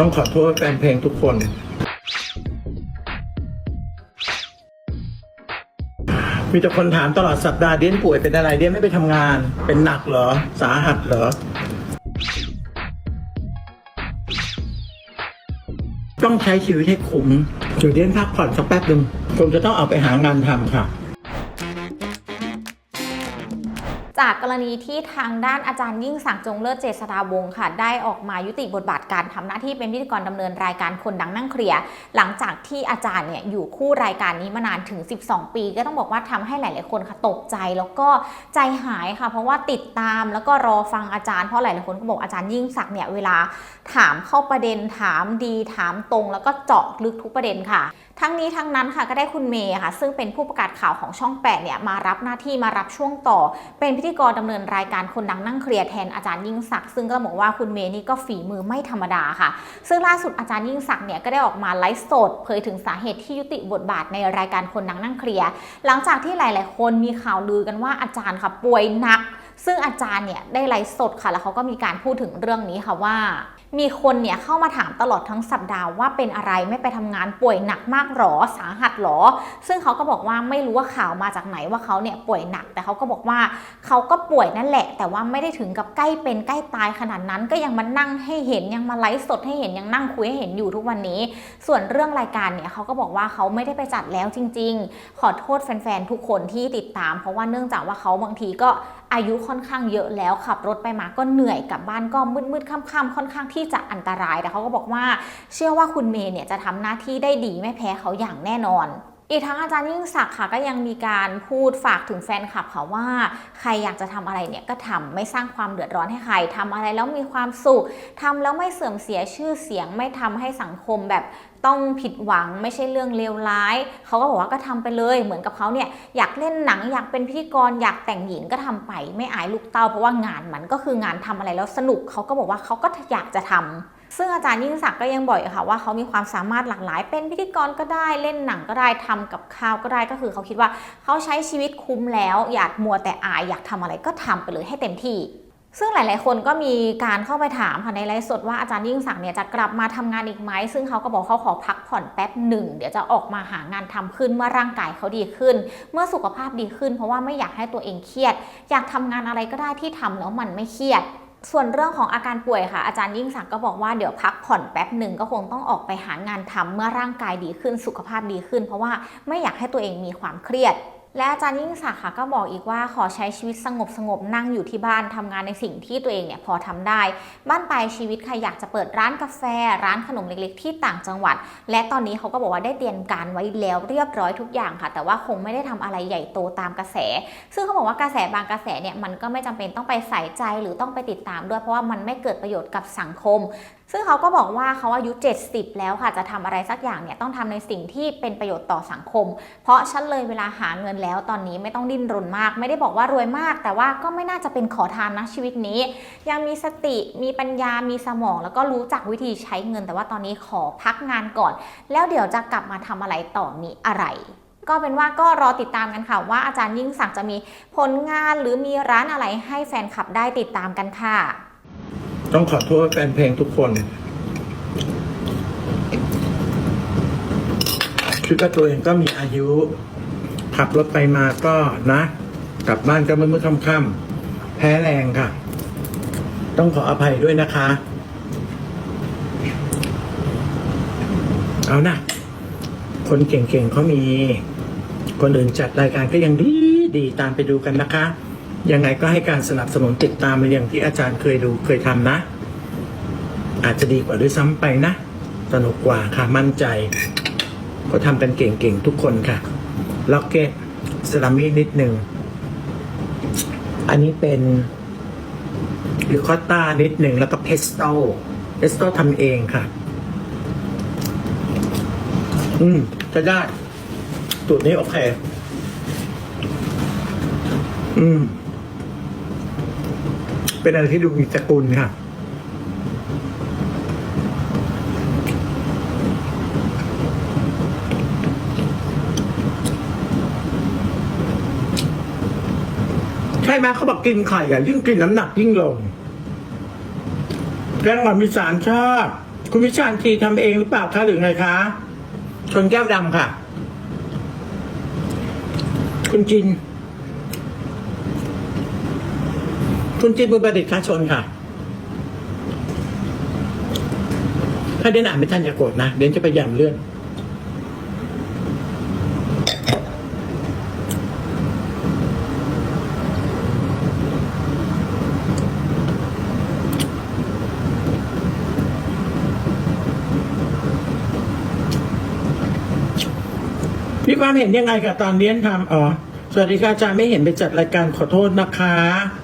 ต้องขอโทษแฟนเพลงทุกคน มีแต่คนถามตลอดสัปดาห์เดียนป่วยเป็นอะไรเดียนไม่ไปทำงาน เป็นหนักเหรอ สาหัสเหรอ ต้องใช้ชีวิตให้คุ้มเดี๋ยวเดียนพักผ่อนสักแป๊บหนึ่งคงจะต้องเอาไปหางานทำค่ะ จากกรณีที่ทางด้านอาจารย์ยิ่งศักดิ์จงเลิศเจษฎาวงศ์ค่ะ ได้ออกมายุติบทบาทการทำหน้าที่เป็นพิธีกรดำเนินรายการคนดังนั่งเคลียร์หลังจากที่อาจารย์เนี่ยอยู่คู่รายการนี้มานานถึง 12 ปี ก็ต้องบอกว่าทำให้หลาย ๆ คนค่ะตกใจแล้วก็ใจหายค่ะ เพราะว่าติดตามแล้วก็รอฟังอาจารย์เพราะหลาย ๆ คนก็บอกอาจารย์ยิ่งศักดิ์เนี่ยเวลาถามเข้าประเด็นถามดีถามตรง แล้วก็เจาะลึกทุกประเด็นค่ะ ทั้งนี้ทั้งนั้นค่ะก็ได้คุณเมย์ค่ะ ซึ่งเป็นผู้ประกาศข่าวของช่องแปดเนี่ยมารับหน้าที่มารับช่วงต่อ เป็นพิธีกรดำเนินรายการคนดังนั่งเคลียร์แทนอาจารย์ยิ่งศักดิ์ซึ่งก็บอกว่าคุณเมย์นี่ก็ฝีมือไม่ธรรมดาค่ะ ซึ่งล่าสุดอาจารย์ยิ่งศักดิ์เนี่ยก็ได้ออกมาไลฟ์สดเผยถึงสาเหตุที่ยุติบทบาทในรายการคนดังนั่งเคลียร์หลังจากที่หลาย ๆ คนมีข่าวลือกันว่าอาจารย์ค่ะป่วยหนัก ซึ่งอาจารย์เนี่ยได้ไลฟ์สดค่ะ แล้วเขาก็มีการพูดถึงเรื่องนี้ค่ะว่า มีคนเนี่ยเข้ามาถามตลอดทั้งสัปดาห์ว่าเป็นอะไรไม่ไปทำงานป่วยหนักมากหรอสาหัสหรอ ซึ่งเขาก็บอกว่าไม่รู้ว่าข่าวมาจากไหนว่าเขาเนี่ยป่วยหนัก แต่เขาก็บอกว่าเขาก็ป่วยนั่นแหละ แต่ว่าไม่ได้ถึงกับใกล้เป็นใกล้ตายขนาดนั้นก็ยังมานั่งให้เห็นยังมาไลฟ์สดให้เห็นยังนั่งคุยให้เห็นอยู่ทุกวันนี้ ส่วนเรื่องรายการเนี่ยเขาก็บอกว่าเขาไม่ได้ไปจัดแล้วจริง ๆ ขอโทษแฟนๆทุกคนที่ติดตาม เพราะว่าเนื่องจากว่าเขาบางทีก็ อายุค่อนข้างเยอะแล้วขับรถไปมาก็เหนื่อยกลับบ้านก็มืดๆค่ำๆค่อนข้างที่จะอันตรายแต่เขาก็บอกว่า เชื่อว่าคุณเมย์เนี่ยจะทำหน้าที่ได้ดีไม่แพ้เขาอย่างแน่นอน อีกทั้งอาจารย์ยิ่งศักดิ์ค่ะก็ยังมีการพูดฝากถึงแฟนคลับค่ะว่า ใครอยากจะทำอะไรเนี่ยก็ทำไม่สร้างความเดือดร้อนให้ใครทำอะไรแล้วมีความสุขทำแล้วไม่เสื่อมเสียชื่อเสียง ไม่ทำให้สังคมแบบต้องผิดหวังไม่ใช่เรื่องเลวร้าย เขาก็บอกว่าก็ทำไปเลย เหมือนกับเขาเนี่ยอยากเล่นหนังอยากเป็นพิธีกรอยากแต่งหญิงก็ทำไป ไม่อายลูกเต้าเพราะว่างานมันก็คืองานทำอะไรแล้วสนุกเขาก็บอกว่าเขาก็อยากจะทำ ซึ่งอาจารย์ยิ่งศักดิ์ก็ยังบอกอีกค่ะว่าเขามีความสามารถหลากหลาย เป็นพิธีกรก็ได้เล่นหนังก็ได้ทำกับข้าวก็ได้ก็คือเขาคิดว่าเขาใช้ชีวิตคุ้มแล้ว อยากมัวแต่อายอยากทำอะไรก็ทำไปเลยให้เต็มที่ซึ่งหลาย ๆ คนก็มีการเข้าไปถามค่ะในไลฟ์สดว่าอาจารย์ยิ่งศักดิ์เนี่ยจะกลับมาทำงานอีกไหม ซึ่งเขาก็บอกเขาขอพักผ่อนแป๊บหนึ่ง เดี๋ยวจะออกมาหางานทำขึ้นเมื่อร่างกายเขาดีขึ้น เมื่อสุขภาพดีขึ้น เพราะว่าไม่อยากให้ตัวเองเครียด อยากทำงานอะไรก็ได้ที่ทำแล้วมันไม่เครียด ส่วนเรื่องของอาการป่วยค่ะ อาจารย์ยิ่งศักดิ์ก็บอกว่าเดี๋ยวพักผ่อนแป๊บหนึ่งก็คงต้องออกไปหางานทำเมื่อร่างกายดีขึ้นสุขภาพดีขึ้น เพราะว่าไม่อยากให้ตัวเองมีความเครียด และอาจารย์ยิ่งศักดิ์ค่ะก็บอกอีกว่าขอใช้ชีวิตสงบสงบนั่งอยู่ที่บ้านทำงานในสิ่งที่ตัวเองเนี่ยพอทำได้ บ้านปลายชีวิตใครอยากจะเปิดร้านกาแฟ ร้านขนมเล็กๆ ที่ต่างจังหวัด และตอนนี้เขาก็บอกว่าได้เตรียมการไว้แล้วเรียบร้อยทุกอย่างค่ะ แต่ว่าคงไม่ได้ทำอะไรใหญ่โตตามกระแส ซึ่งเขาบอกว่ากระแสบางกระแสเนี่ยมันก็ไม่จำเป็นต้องไปใส่ใจหรือต้องไปติดตามด้วยเพราะว่ามันไม่เกิดประโยชน์กับสังคม ซึ่งเขาก็บอกว่าเขาอายุ 70 แล้วค่ะ จะทำอะไรสักอย่างเนี่ยต้องทำในสิ่งที่เป็นประโยชน์ต่อสังคม เพราะฉันเลยเวลาหาเงินแล้วตอนนี้ไม่ต้องดิ้นรนมาก ไม่ได้บอกว่ารวยมาก แต่ว่าก็ไม่น่าจะเป็นขอทานนะชีวิตนี้ ยังมีสติมีปัญญามีสมอง แล้วก็รู้จักวิธีใช้เงิน แต่ว่าตอนนี้ขอพักงานก่อน แล้วเดี๋ยวจะกลับมาทำอะไรต่อมีอะไรก็เป็นว่าก็รอติดตามกันค่ะ ว่าอาจารย์ยิ่งศักดิ์จะมีผลงานหรือมีร้านอะไรให้แฟนคลับได้ติดตามกันค่ะ ต้องขอโทษแฟนเพลงทุกคน คิดว่าตัวเองก็มีอายุ ขับรถไปมาก็นะ กลับบ้านก็มืดๆค่ำๆแพ้แรงค่ะ ต้องขออภัยด้วยนะคะ เอานะ คนเก่งๆเขามี คนอื่นจัดรายการก็ยังดีดีตามไปดูกันนะคะ ยังไงก็ให้การสนับสนุนติดตามมาอย่างที่อาจารย์เคยดูเคยทำนะ อาจจะดีกว่าด้วยซ้ำไปนะ สนุกกว่าค่ะมั่นใจ ก็ทำกันเก่งๆทุกคนค่ะ ล็อกเก็ตสลามินิดหนึ่ง อันนี้เป็นริคอตต้านิดหนึ่งแล้วก็เพสโต้เพสโต้ทำเองค่ะ อืมจะได้ตูดนี้โอเค อืม เป็นอะไรที่ดูมีสกุลค่ะ ใช่ไหมเขาบอกกินไข่อะยิ่งกินน้ำหนักยิ่งลงแกงหวานมีสารชอบ คุณวิชาญทีทำเองหรือเปล่าคะหรือไงคะ ชนแก้วดำค่ะ คุณจิน คุณจินบุญประดิษฐ์ค่ะชนค่ะ ถ้าเดนอ่านไม่ทันอย่าโกรธนะ เดนจะพยายามเลื่อนมีความเห็นยังไงกับตอนเลี้ยนทำอ๋อ สวัสดีค่ะอาจารย์ไม่เห็นไปจัดรายการขอโทษนะคะ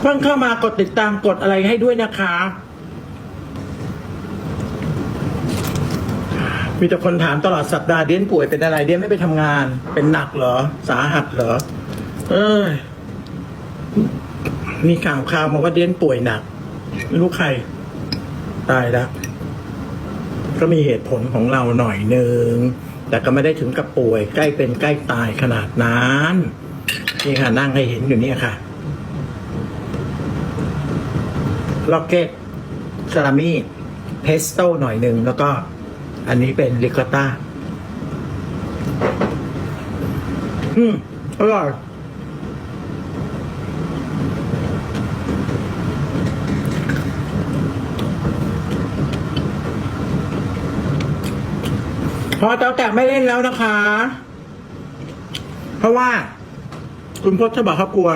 เพิ่งเข้ามากดติดตามกดอะไรให้ด้วยนะคะ มีแต่คนถามตลอดสัปดาห์เดียนป่วยเป็นอะไรเดียนไม่ไปทำงาน เป็นหนักเหรอ สาหัสเหรอ เอ้ยมีข่าวข่าวมาว่าเดียนป่วยหนัก ไม่รู้ใคร ตายแล้วก็มีเหตุผลของเราหน่อยหนึ่งแต่ก็ไม่ได้ถึงกับป่วย ใกล้เป็นใกล้ตายขนาดนั้น นี่ค่ะนั่งให้เห็นอยู่เนี่ยค่ะ ล็อกเก็ตซาลามี่เพสโต้หน่อยหนึ่ง แล้วก็อันนี้เป็นริคอตต้าอืมอร่อยพอเตาแตกไม่เล่นแล้วนะคะ เพราะว่า คุณพจน์จะบอกเขากลัว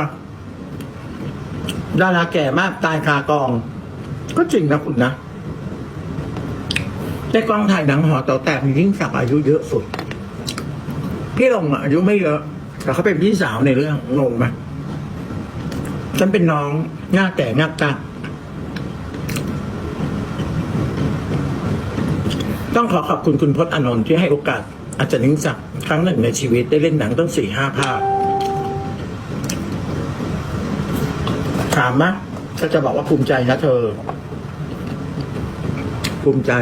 ดาราแก่มากตายคากอง ก็จริงนะคุณนะในกองถ่ายหนังหอเตาแตกมียิ่งศักดิ์อายุเยอะสุด พี่ลงอายุไม่เยอะแต่เขาเป็นพี่สาวในเรื่องงงไหมฉันเป็นน้องหน้าแก่หน้าตาต้องขอขอบคุณคุณพจน์อนนท์ที่ให้โอกาสอาจารย์นิ่งศักดิ์ครั้งหนึ่งในชีวิตได้เล่นหนังตั้งสี่ห้าภาค ถามมะก็จะบอกว่าภูมิใจนะเธอ ภูมิใจ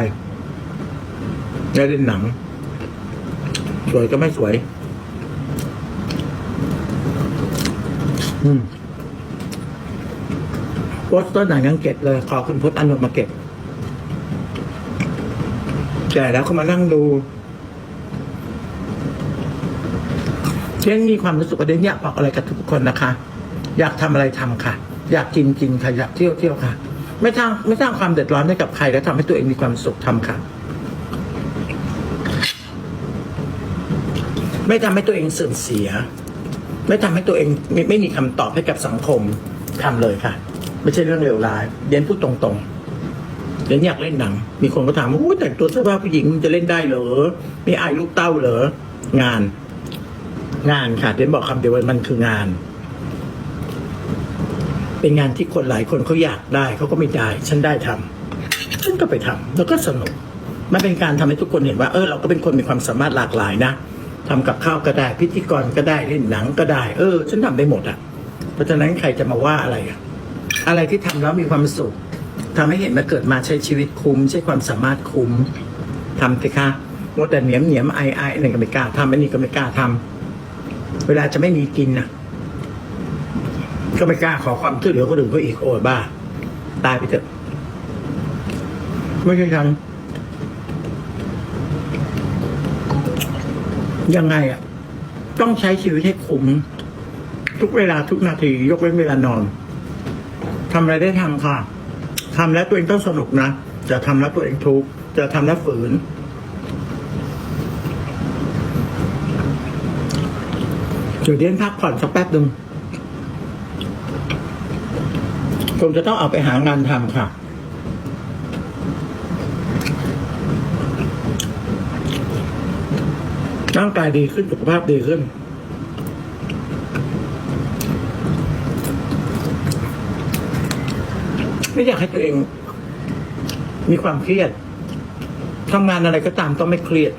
ได้เล่นหนัง สวยก็ไม่สวย อืมโปสเตอร์หนังยังเก็บเลย ขอคุณพจน์อนนท์มาเก็บแก่แล้วเขามานั่งดูเช่นมีความรู้สึกว่าเดนอยากบอกอะไรกับทุกคนนะคะ อยากทำอะไรทำค่ะ อยากกินกินค่ะอยากเที่ยวเที่ยวค่ะ ไม่สร้างไม่สร้างความเดือดร้อนให้กับใครและทำให้ตัวเองมีความสุขทำค่ะ ไม่ทำให้ตัวเองเสื่อมเสีย ไม่ทำให้ตัวเองไม่ไม่มีคำตอบให้กับสังคมทำเลยค่ะ ไม่ใช่เรื่องเลวร้ายเดนพูดตรงๆเดนอยากเล่นหนัง มีคนก็ถามว่าแต่งตัวเสื้อผ้าผู้หญิงมันจะเล่นได้เหรอมีอายลูกเต้าเหรองาน งานค่ะเดนบอกคำเดียวว่ามันคืองาน เป็นงานที่คนหลายคนเขาอยากได้เขาก็ไม่ได้ ฉันได้ทำฉันก็ไปทำแล้วก็สนุกมันเป็นการทำให้ทุกคนเห็นว่าเออเราก็เป็นคนมีความสามารถหลากหลายนะทำกับข้าวก็ได้ พิธีกรก็ได้เล่นหนังก็ได้ เออ ฉันทำได้หมดอะ เพราะฉะนั้นใครจะมาว่าอะไรอะอะไรที่ทำแล้วมีความสุขทำให้เห็นมาเกิดมาใช้ชีวิตคุ้ม ใช้ความสามารถคุ้มทำสิคะหมดแต่เหนียมเหนียมไอไออะไรก็ไม่กล้าทำอันนี้ก็ไม่กล้าทำเวลาจะไม่มีกินน่ะ ก็ไม่กล้าขอความช่วยเหลือคนอื่นก็อีกโอ้ยบ้า ตายไปเถอะ ไม่ใช่ฉันยังไงอะ ต้องใช้ชีวิตให้คุ้มทุกเวลาทุกนาที ยกเว้นเวลานอนทำอะไรได้ทำค่ะทำแล้วตัวเองต้องสนุกนะจะทำแล้วตัวเองทุกจะทำแล้วฝืนเดี๋ยวเดียนพักผ่อนสักแป๊บหนึ่ง คงจะต้องเอาไปหางานทำค่ะ ร่างกายดีขึ้นสุขภาพดีขึ้น ไม่อยากให้ตัวเอง มีความเครียดทำงานอะไรก็ตามต้องไม่เครียด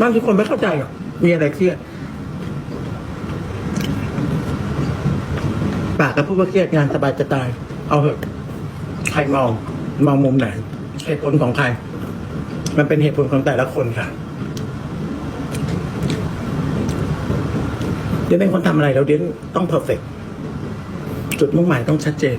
บางทีคนไม่เข้าใจหรอกมีอะไรเครียด ปากก็พูดว่าเครียดงานสบายจะตาย เอาเถอะใครมองมองมุมไหนเหตุผลของใคร มันเป็นเหตุผลของแต่ละคนค่ะเดี๋ยวเป็นคนทำอะไรแล้วเดี๋ยวต้องเพอร์เฟกจุดมุ่งหมายต้องชัดเจน